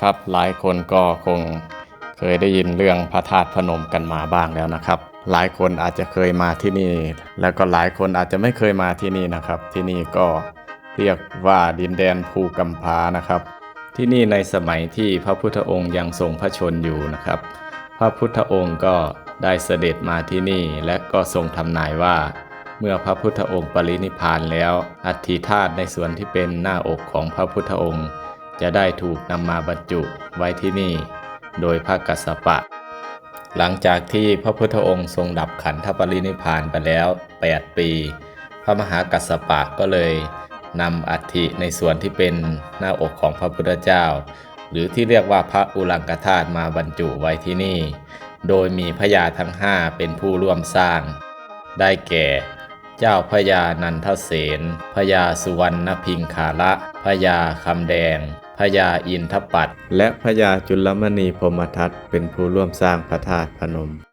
ครับหลายคนก็คงเคยได้ยินเรื่องพระธาตุพนมกันมาบ้างแล้วนะครับ หลายคนอาจจะเคยมาที่นี่ แล้วก็หลายคนอาจจะไม่เคยมาที่นี่นะครับ ที่นี่ก็เรียกว่าดินแดนภูกำพานะครับ ที่นี่ในสมัยที่พระพุทธองค์ยังทรงพระชนอยู่นะครับ พระพุทธองค์ก็ได้เสด็จมาที่นี่และก็ทรงทำนายว่า เมื่อพระพุทธองค์ปรินิพานแล้ว อัฐิธาตุในส่วนที่เป็นหน้าอกของพระพุทธองค์ จะได้ถูกนำมาบรรจุไว้ที่นี่ โดยพระกัสสปะ หลังจากที่พระพุทธองค์ทรงดับขันธปรินิพพานไปแล้ว 8 ปี พระมหากัสสปะก็เลยนำอัฐิในส่วนที่เป็นหน้าอกของพระพุทธเจ้า หรือที่เรียกว่าพระอุลังกธาตุมาบรรจุไว้ที่นี่ โดยมีพญาทั้งห้าเป็นผู้ร่วมสร้าง ได้แก่ เจ้าพญานันทเสนพญาสุวรรณพิงคาระพญาคำแดงพญาอินทปัตและพญาจุลมณีพรมทัตเป็นผู้ร่วมสร้างพระธาตุพนม